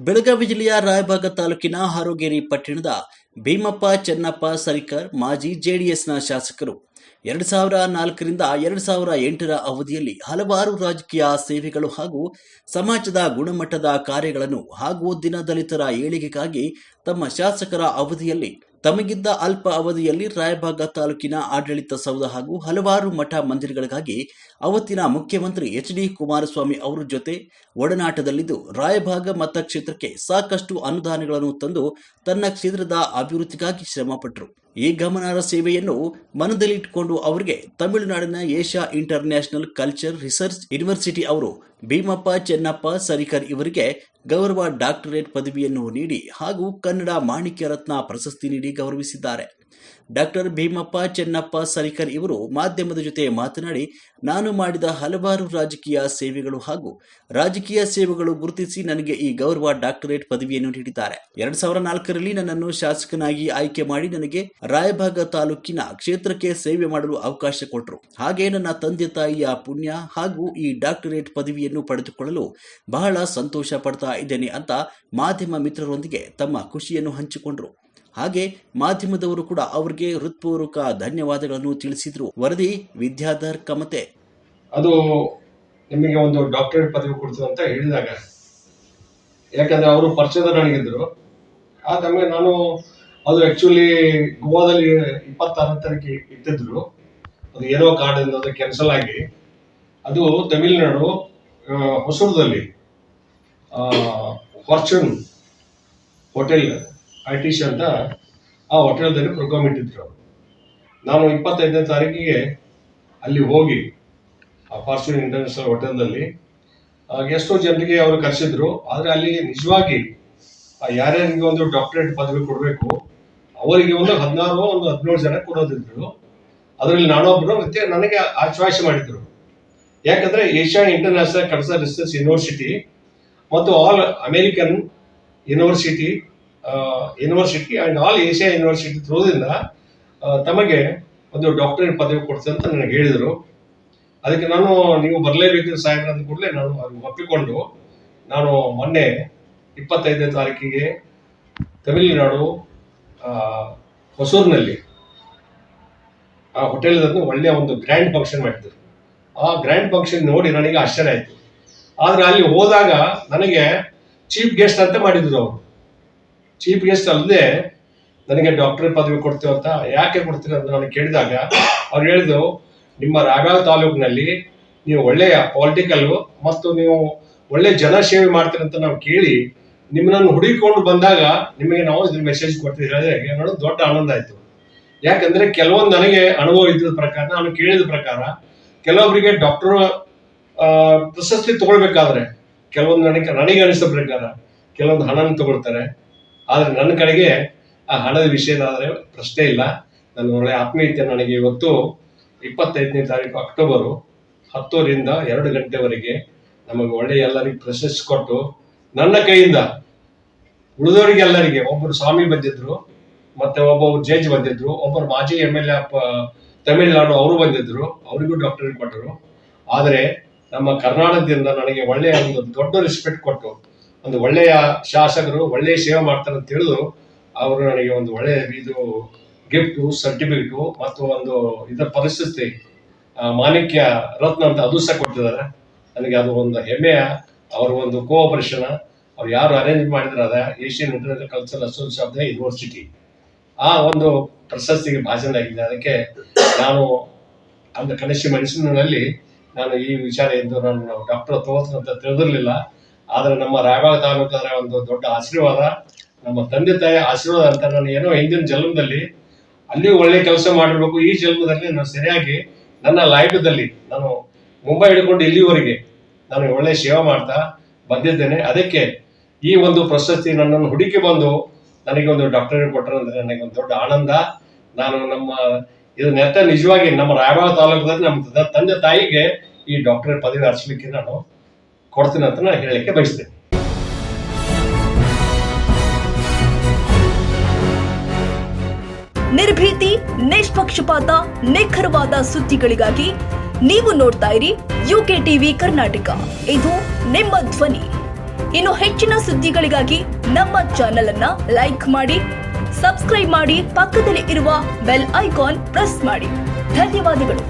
ಬೆಳಗಾವಿ ಜಿಲ್ಲೆಯ ರಾಯಭಾಗ ತಾಲೂಕಿನ ಹಾರೋಗೇರಿ ಪಟ್ಟಣದ ಭೀಮಪ್ಪ ಚೆನ್ನಪ್ಪ ಸರಿಕರ್, ಮಾಜಿ ಜೆಡಿಎಸ್ನ ಶಾಸಕರು. ಎರಡು ಸಾವಿರ ನಾಲ್ಕರಿಂದ ಎರಡು ಸಾವಿರ ಎಂಟರ ಅವಧಿಯಲ್ಲಿ ಹಲವಾರು ರಾಜಕೀಯ ಸೇವೆಗಳು ಹಾಗೂ ಸಮಾಜದ ಗುಣಮಟ್ಟದ ಕಾರ್ಯಗಳನ್ನು ಹಾಗೂ ದಿನದಲಿತರ ಏಳಿಗೆಗಾಗಿ ತಮ್ಮ ಶಾಸಕರ ಅವಧಿಯಲ್ಲಿ ತಮಗಿದ್ದ ಅಲ್ಪ ಅವಧಿಯಲ್ಲಿ ರಾಯಭಾಗ ತಾಲೂಕಿನ ಆಡಳಿತ ಸೌಧ ಹಾಗೂ ಹಲವಾರು ಮಠ ಮಂದಿರಗಳಿಗಾಗಿ ಅವತ್ತಿನ ಮುಖ್ಯಮಂತ್ರಿ ಎಚ್ ಡಿ ಕುಮಾರಸ್ವಾಮಿ ಅವರ ಜೊತೆ ಒಡನಾಟದಲ್ಲಿದ್ದು, ರಾಯಭಾಗ ಮತಕ್ಷೇತ್ರಕ್ಕೆ ಸಾಕಷ್ಟು ಅನುದಾನಗಳನ್ನು ತಂದು ತನ್ನ ಕ್ಷೇತ್ರದ ಅಭಿವೃದ್ಧಿಗಾಗಿ ಶ್ರಮಪಟ್ಟರು. ಈ ಗಮನಾರ್ಹ ಸೇವೆಯನ್ನು ಮನದಲ್ಲಿಟ್ಟುಕೊಂಡು ಅವರಿಗೆ ತಮಿಳುನಾಡಿನ Asia International Culture Research University ಅವರು ಭೀಮಪ್ಪ ಚೆನ್ನಪ್ಪ ಸರಿಕರ್ ಇವರಿಗೆ ಗೌರವ ಡಾಕ್ಟರೇಟ್ ಪದವಿಯನ್ನು ನೀಡಿ ಹಾಗೂ ಕನ್ನಡ ಮಾಣಿಕ್ಯ ರತ್ನ ಪ್ರಶಸ್ತಿ ನೀಡಿ ಗೌರವಿಸಿದ್ದಾರೆ. ಡಾಕ್ಟರ್ ಭೀಮಪ್ಪ ಚೆನ್ನಪ್ಪ ಸರಿಕರ್ ಇವರು ಮಾಧ್ಯಮದ ಜೊತೆ ಮಾತನಾಡಿ, ನಾನು ಮಾಡಿದ ಹಲವಾರು ರಾಜಕೀಯ ಸೇವೆಗಳು ಹಾಗೂ ರಾಜಕೀಯ ಸೇವೆಗಳು ಗುರುತಿಸಿ ನನಗೆ ಈ ಗೌರವ ಡಾಕ್ಟರೇಟ್ ಪದವಿಯನ್ನು ನೀಡಿದ್ದಾರೆ. ಎರಡ್ ಸಾವಿರದ ನಾಲ್ಕರಲ್ಲಿ ನನ್ನನ್ನು ಶಾಸಕನಾಗಿ ಆಯ್ಕೆ ಮಾಡಿ ನನಗೆ ರಾಯಭಾಗ ತಾಲೂಕಿನ ಕ್ಷೇತ್ರಕ್ಕೆ ಸೇವೆ ಮಾಡಲು ಅವಕಾಶ ಕೊಟ್ಟರು. ಹಾಗೆ ನನ್ನ ತಂದೆ ತಾಯಿಯ ಪುಣ್ಯ ಹಾಗೂ ಈ ಡಾಕ್ಟರೇಟ್ ಪದವಿಯನ್ನು ಪಡೆದುಕೊಳ್ಳಲು ಬಹಳ ಸಂತೋಷ ಪಡ್ತಾ ಇದ್ದೇನೆ ಅಂತ ಮಾಧ್ಯಮ ಮಿತ್ರರೊಂದಿಗೆ ತಮ್ಮ ಖುಷಿಯನ್ನು ಹಂಚಿಕೊಂಡರು. ಹಾಗೆ ಮಾಧ್ಯಮದವರು ಕೂಡ ಅವರಿಗೆ ಹೃತ್ಪೂರ್ವಕ ಧನ್ಯವಾದಗಳನ್ನು ತಿಳಿಸಿದ್ರು. ವರದಿ ವಿದ್ಯಾಧರ್ ಕಮತೆ. ಅದು ನಿಮಗೆ ಒಂದು ಡಾಕ್ಟರೇಟ್ ಪದವಿ ಕೊಡ್ತೀವಿ ಅಂತ ಹೇಳಿದಾಗ, ಯಾಕಂದ್ರೆ ಅವರು ಪರಿಚಯದ ನನಗಿದ್ರು ಆ ಟೈಮ್ಗೆ ನಾನು ಅದು ಆಕ್ಚುಲಿ ಗೋವಾದಲ್ಲಿ ಇಪ್ಪತ್ತಾರನೇ ತಾರೀಕು ಇಟ್ಟಿದ್ರು. ಅದು ಏನೋ ಕಾರಣದಿಂದ ಅದು ಕ್ಯಾನ್ಸಲ್ ಆಗಿ. ಅದು ತಮಿಳುನಾಡು ಹೊಸೂರದಲ್ಲಿ ಫಾರ್ಚೂನ್ ಹೋಟೆಲ್ ಐಟಿಶ್ ಅಂತ ಆ ಹೋಟೆಲ್ದಲ್ಲಿ ಪ್ರೋಗ್ರಾಮ್ ಇಟ್ಟಿದ್ರು ನಾನು ಇಪ್ಪತ್ತೈದನೇ ತಾರೀಕಿಗೆ ಅಲ್ಲಿ ಹೋಗಿ ಆ ಫಾರ್ಚೂನ್ ಇಂಟರ್ನ್ಯಾಷನಲ್ ಹೋಟೆಲ್ದಲ್ಲಿ ಆಗ ಎಷ್ಟೋ ಜನರಿಗೆ ಅವರು ಕರೆಸಿದ್ರು. ಆದರೆ ಅಲ್ಲಿ ನಿಜವಾಗಿ ಯಾರ್ಯಾರಿಗೆ ಒಂದು ಡಾಕ್ಟರೇಟ್ ಪದವಿ ಕೊಡಬೇಕು, ಅವರಿಗೆ ಒಂದು ಹದಿನಾರು, ಒಂದು ಹದಿನೇಳು ಜನ ಕೊಡೋದಿದ್ರು. ಅದರಲ್ಲಿ ನಾನೊಬ್ಬರು ಮತ್ತೆ ನನಗೆ ಆ ಚಾಯ್ಸ್ ಮಾಡಿದ್ರು. ಯಾಕಂದ್ರೆ Asia International cancer research university ಮತ್ತು all American university university and all Asia university ಥ್ರೂದಿಂದ ತಮಗೆ ಒಂದು ಡಾಕ್ಟರೇಟ್ ಪದವಿ ಕೊಡ್ತೀನಿ ಅಂತ ನನಗೆ ಹೇಳಿದರು. ಅದಕ್ಕೆ ನಾನು ನೀವು ಬರಲೇಬೇಕು ಸಾಹೇಬ್ರ ಅಂದ ಕೂಡಲೇ ನಾನು ಅದು ಒಪ್ಪಿಕೊಂಡು ನಾನು ಮೊನ್ನೆ ಇಪ್ಪತ್ತೈದನೇ ತಾರೀಕಿಗೆ ತಮಿಳುನಾಡು ಹೊಸೂರಿನಲ್ಲಿ ಆ ಹೋಟೆಲ್ದನ್ನು ಒಳ್ಳೆಯ ಒಂದು ಗ್ರ್ಯಾಂಡ್ ಫಂಕ್ಷನ್ ಮಾಡಿದ್ರು. ಆ ಗ್ರ್ಯಾಂಡ್ ಫಂಕ್ಷನ್ ನೋಡಿ ನನಗೆ ಆಶ್ಚರ್ಯ ಆಯಿತು. ಆದರೆ ಅಲ್ಲಿ ಹೋದಾಗ ನನಗೆ ಚೀಫ್ ಗೆಸ್ಟ್ ಅಂತ ಮಾಡಿದ್ರು ಅವರು. ಚೀಫ್ ಗೆಸ್ಟ್ ಅಲ್ಲದೆ ನನಗೆ ಡಾಕ್ಟರ್ ಪದವಿ ಕೊಡ್ತೀವಿ ಅಂತ ಯಾಕೆ ಕೊಡ್ತೀರ ಅಂತ ನಾನು ಕೇಳಿದಾಗ ಅವ್ರು ಹೇಳಿದ್ರು, ನಿಮ್ಮ ರಾಯಬಾಗ ತಾಲೂಕಿನಲ್ಲಿ ನೀವು ಒಳ್ಳೆಯ ಪೊಲಿಟಿಕಲ್ ಮತ್ತು ನೀವು ಒಳ್ಳೆ ಜನ ಸೇವೆ ಮಾಡ್ತೀರಿ ಅಂತ ನಾವು ಕೇಳಿ ನಿಮ್ಮನ್ನು ಹುಡುಕಿಕೊಂಡು ಬಂದಾಗ ನಿಮಗೆ ನಾವು ಇದ್ರ ಮೆಸೇಜ್ ಕೊಡ್ತೀವಿ ಹೇಳಿದ್ರೆ ದೊಡ್ಡ ಆನಂದ ಆಯ್ತು. ಯಾಕಂದ್ರೆ ಕೆಲವೊಂದು ನನಗೆ ಅನುಭವ ಇದ್ದ ಪ್ರಕಾರ, ನಾನು ಕೇಳಿದ ಪ್ರಕಾರ ಕೆಲವೊಬ್ಬರಿಗೆ ಡಾಕ್ಟರ್ ಪ್ರಶಸ್ತಿ ತಗೊಳ್ಬೇಕಾದ್ರೆ, ಕೆಲವೊಂದು ನನಗೆ ನನಗೆ ಅನಿಸಿದ ಪ್ರಕಾರ ಕೆಲವೊಂದು ಹಣನ ತಗೊಳ್ತಾರೆ. ಆದ್ರೆ ನನ್ನ ಕಡೆಗೆ ಆ ಹಣದ ವಿಷಯದಾದ್ರೆ ಪ್ರಶ್ನೆ ಇಲ್ಲ. ನನ್ನ ಒಳ್ಳೆ ಆತ್ಮೀಯತೆ ನನಗೆ ಇವತ್ತು ಇಪ್ಪತ್ತೈದನೇ ತಾರೀಕು ಅಕ್ಟೋಬರು ಹತ್ತರಿಂದ ಎರಡು ಗಂಟೆವರೆಗೆ ನಮಗೆ ಒಳ್ಳೆ ಎಲ್ಲರಿಗೆ ಪ್ರಶಸ್ತಿ ಕೊಟ್ಟು ನನ್ನ ಕೈಯಿಂದ ಉಳಿದವರಿಗೆ ಎಲ್ಲರಿಗೆ ಒಬ್ಬರು ಸ್ವಾಮಿ ಬಂದಿದ್ರು, ಮತ್ತೆ ಒಬ್ಬ ಜಡ್ಜ್ ಬಂದಿದ್ರು, ಒಬ್ಬರು ಮಾಜಿ ಎಂ ಎಲ್ ಎ ತಮಿಳುನಾಡು ಅವರು ಬಂದಿದ್ರು, ಅವರಿಗೂ ಡಾಕ್ಟರೇಟ್ ಕೊಟ್ಟರು. ಆದರೆ ನಮ್ಮ ಕರ್ನಾಟಕದಿಂದ ನನಗೆ ಒಳ್ಳೆಯ ಒಂದು ದೊಡ್ಡ ರೆಸ್ಪೆಕ್ಟ್ ಕೊಟ್ಟು ಒಂದು ಒಳ್ಳೆಯ ಶಾಸಕರು, ಒಳ್ಳೆಯ ಸೇವೆ ಮಾಡ್ತಾರೆ ಅಂತ ಹೇಳಿದ್ರು. ಅವರು ನನಗೆ ಒಂದು ಒಳ್ಳೆಯ ಇದು ಗಿಫ್ಟು ಸರ್ಟಿಫಿಕೇಟು ಮತ್ತು ಒಂದು ಇದರ ಪರಿಸ್ಥಿತಿ ಮಾಣಿಕ್ಯ ರತ್ನ ಅಂತ ಅದು ಸಹ ಕೊಟ್ಟಿದ್ದಾರೆ. ನನಗೆ ಅದು ಒಂದು ಹೆಮ್ಮೆಯ, ಅವರು ಒಂದು ಕೋಆಪರೇಷನ್ ಅವ್ರು ಯಾರು ಅರೇಂಜ್ ಮಾಡಿದ್ರೆ ಅದ Asian International Cultural Association of the University ಆ ಒಂದು ಪ್ರಶಸ್ತಿಗೆ ಭಾಜನ ಆಗಿದೆ ಅದಕ್ಕೆ ನಾನು ಅಂದ ಕನಿಷ್ಠ ಮನಸ್ಸಿನಲ್ಲಿ ನಾನು ಈ ವಿಚಾರ ಎಂದು ನಾನು ಡಾಕ್ಟರ್ ತೋರ್ಸ್ ಅಂತ ತಿಳಿದಿರಲಿಲ್ಲ. ಆದರೆ ನಮ್ಮ ರಾಯಬಾಗ ತಾಲೂಕರ ಒಂದು ದೊಡ್ಡ ಆಶೀರ್ವಾದ, ನಮ್ಮ ತಂದೆ ತಾಯಿ ಆಶೀರ್ವಾದ ಅಂತ ನಾನು ಏನೋ ಹಿಂದಿನ ಜನ್ಮದಲ್ಲಿ ಅಲ್ಲಿ ಒಳ್ಳೆ ಕೆಲಸ ಮಾಡಿರ್ಬೇಕು. ಈ ಜನ್ಮದಲ್ಲಿ ನಾನು ಸರಿಯಾಗಿ ನನ್ನ ಲೈಫದಲ್ಲಿ ನಾನು ಮುಂಬೈ ಹಿಡ್ಕೊಂಡು ಇಲ್ಲಿವರೆಗೆ ನಾನು ಒಳ್ಳೆ ಸೇವೆ ಮಾಡ್ತಾ ಬಂದಿದ್ದೇನೆ. ಅದಕ್ಕೆ ಈ ಒಂದು ಪ್ರಶಸ್ತಿ ನನ್ನನ್ನು ಹುಡುಕಿ ಬಂದು ನನಗೆ ಒಂದು ಡಾಕ್ಟರೇಟ್ ಕೊಟ್ಟರೆ ಅಂದ್ರೆ ನನಗೆ ಒಂದು ದೊಡ್ಡ ಆನಂದ. ನಾನು ನಮ್ಮ, ಇದು ನೆತ್ತ ನಿಜವಾಗಿ ನಮ್ಮ ರಾಯಬಾಗ ತಾಲೂಕದಲ್ಲಿ ನಮ್ಮ ತಂದೆ ತಾಯಿಗೆ ಈ ಡಾಕ್ಟರೇಟ್ ಪದವಿ ಹರಿಸ್ಲಿಕ್ಕೆ ನಾನು ಕೊಡ್ತೀನಿ ಅಂತ ನಾನು ಹೇಳಲಿಕ್ಕೆ ಬಯಸ್ತೇನೆ. ನಿರ್ಭೀತಿ, ನಿಷ್ಪಕ್ಷಪಾತ, ನಿಖರವಾದ ಸುದ್ದಿಗಳಿಗಾಗಿ ನೀವು ನೋಡ್ತಾ ಇರಿ ಯುಕೆ ಟಿವಿ ಕರ್ನಾಟಕ. ಇದು ನಿಮ್ಮ ಧ್ವನಿ. ಇನ್ನು ಹೆಚ್ಚಿನ ಸುದ್ದಿಗಳಿಗಾಗಿ ನಮ್ಮ ಚಾನೆಲ್ ಅನ್ನ ಲೈಕ್ ಮಾಡಿ, ಸಬ್ಸ್ಕ್ರೈಬ್ ಮಾಡಿ, ಪಕ್ಕದಲ್ಲಿ ಇರುವ ಬೆಲ್ ಐಕಾನ್ ಪ್ರೆಸ್ ಮಾಡಿ. ಧನ್ಯವಾದಗಳು.